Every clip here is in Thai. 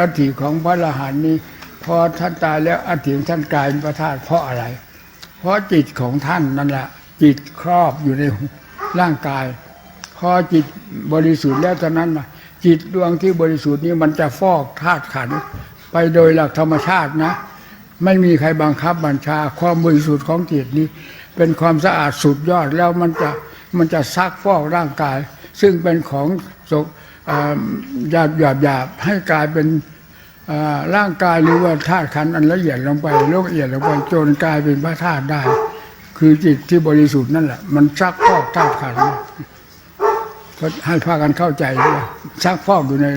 อัฐิของพระอรหันต์นี้พอท่านตายแล้วอัฐิของท่านกลายเป็นพระธาตุเพราะอะไร เพราะจิตของท่านนั่นแหละจิตครอบอยู่ในร่างกาย พอจิตบริสุทธิ์แล้วเท่านั้นนะจิตดวงที่บริสุทธิ์นี้มันจะฟอกธาตุขันไปโดยหลักธรรมชาตินะ ไม่มีใครบังคับบัญชา ความบริสุทธิ์ของจิตนี้ เป็นความสะอาดสุดยอดแล้วมันจะมันจะซักฟอกร่างกาย ซึ่งเป็นของสก หยาบหยาบหยาบให้กลายเป็นร่างกายหรือว่าธาตุขันธ์อันละเอียดลงไปละเอียดลงไปจนกลายเป็นพระธาตุได้ คือจิตที่บริสุทธิ์นั่นแหละ มันซักฟอกธาตุขันธ์ก็ให้พากันเข้าใจด้วยซักฟอกอยู่ใน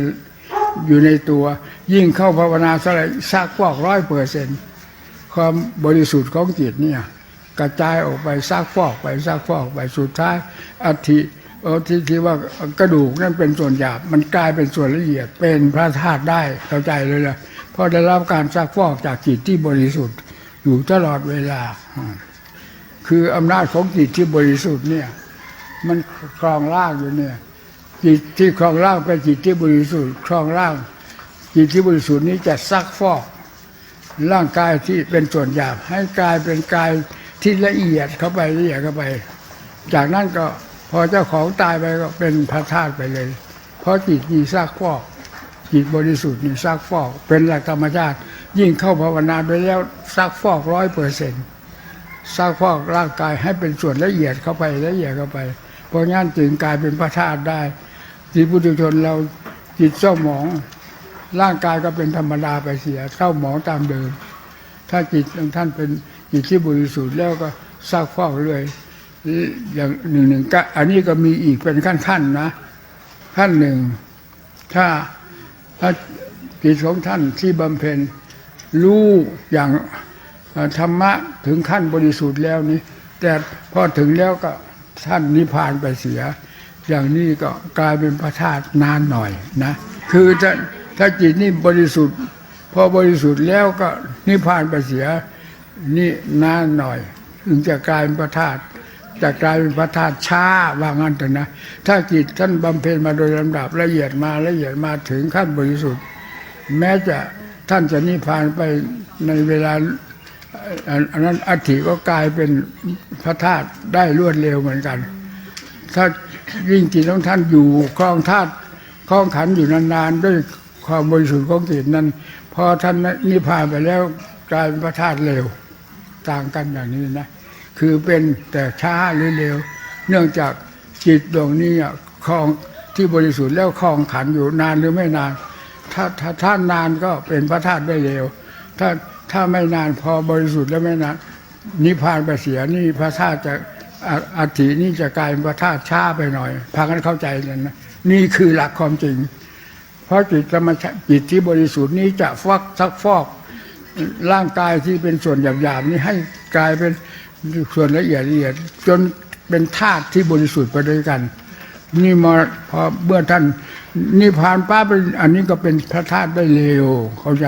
อยู่ในตัว ยิ่งเข้าภาวนาเท่าไหร่ซักฟอกร้อยเปอร์เซ็นต์ความบริสุทธิ์ของจิตเนี่ย กระจายออกไปซักฟอกไปซักฟอกไปสุดท้ายอัฐิ ที่ที่ว่ากระดูกนั่นเป็นส่วนหยาบ มันกลายเป็นส่วนละเอียด เป็นพระธาตุได้เข้าใจเลยล่ะเพราะได้รับการซักฟอกจากจิตที่บริสุทธิ์ อยู่ตลอดเวลา คืออำนาจของจิตที่บริสุทธิ์เนี่ย มันครองร่างอยู่เนี่ย จิตที่ครองร่างเป็นจิตที่บริสุทธิ์ครองร่าง จิตที่บริสุทธิ์นี้จะซักฟอก ร่างกายที่เป็นส่วนหยาบ ให้กลายเป็นกายที่ละเอียดเข้าไปละเอียดเข้าไป จากนั้นก็ พอเจ้าของตายไปก็เป็นพระธาตุไปเลย เพราะจิตมีซากฟอกจิตบริสุทธิ์มีซากฟอก เป็นหลักธรรมชาติ ยิ่งเข้าภาวนาไปแล้วซักฟอกร้อยเปอร์เซ็นต์ซักฟอกร่างกายให้เป็นส่วนละเอียดเข้าไปละเอียดเข้าไป เพราะงั้นจึงกลายเป็นพระธาตุได้จิตปุถุชนเราจิตเศร้าหมอง ร่างกายก็เป็นธรรมดาไปเสียเศร้าหมองตามเดิม ถ้าจิตของท่านเป็นจิตที่บริสุทธิ์แล้วก็ซากฟอกเรื่อย อย่างหนึ่งหนึ่งก็อันนี้ก็มีอีกเป็นขั้นขั้นๆนะ ขั้นหนึ่ง ถ้าถ้าจิตของท่านที่บำเพ็ญรู้อย่างธรรมะถึงขั้นบริสุทธิ์แล้วนี้ แต่พอถึงแล้วก็ท่านนิพพานไปเสีย อย่างนี้ก็กลายเป็นพระธาตุนานหน่อยนะ คือถ้าถ้าจิตนี่บริสุทธิ์ พอบริสุทธิ์แล้วก็นิพพานไปเสียนี่นานหน่อย ถึงจะกลายเป็นพระธาตุ จะกลายเป็นพระธาตุช้าว่างั้นเถอะนะ ถ้าจิตท่านบำเพ็ญมาโดยลำดับละเอียดมาละเอียดมาถึงขั้นบริสุทธิ์ แม้จะท่านจะนิพพานไปในเวลาอันอันนั้นอัฐิก็กลายเป็นพระธาตุได้รวดเร็วเหมือนกัน ถ้ายิ่งจิตของท่านอยู่ครองธาตุครองขันอยู่นานๆด้วยความบริสุทธิ์ของจิตนั้น พอท่านนิพพานไปแล้วกลายเป็นพระธาตุเร็วต่างกันอย่างนี้นะ คือเป็นแต่ช้าหรือเร็ว เนื่องจากจิตดวงนี้อะครองที่บริสุทธิ์แล้วครองขันอยู่นานหรือไม่นาน ถ้าถ้าถ้านนานก็เป็นพระธาตุได้เร็ว ถ้าถ้าไม่นานพอบริสุทธิ์แล้วไม่นานนิพพานไปเสียนี่พระธาตุจะอะอัฐินี่จะกลายเป็นพระธาตุช้าไปหน่อยพากันเข้าใจกันนะนี่คือหลักความจริง เพราะจิตธรรมชาติจิตที่บริสุทธิ์นี้จะฟักซักฟอกร่างกายที่เป็นส่วนหยาบๆนี้ให้กลายเป็น ส่วนละเอียดละเอียด จนเป็นธาตุที่บริสุทธิ์ไปด้วยกัน นี่มาพอเมื่อท่านนิพพานป้าเป็นอันนี้ก็เป็นพระธาตุได้เร็วเข้าใจ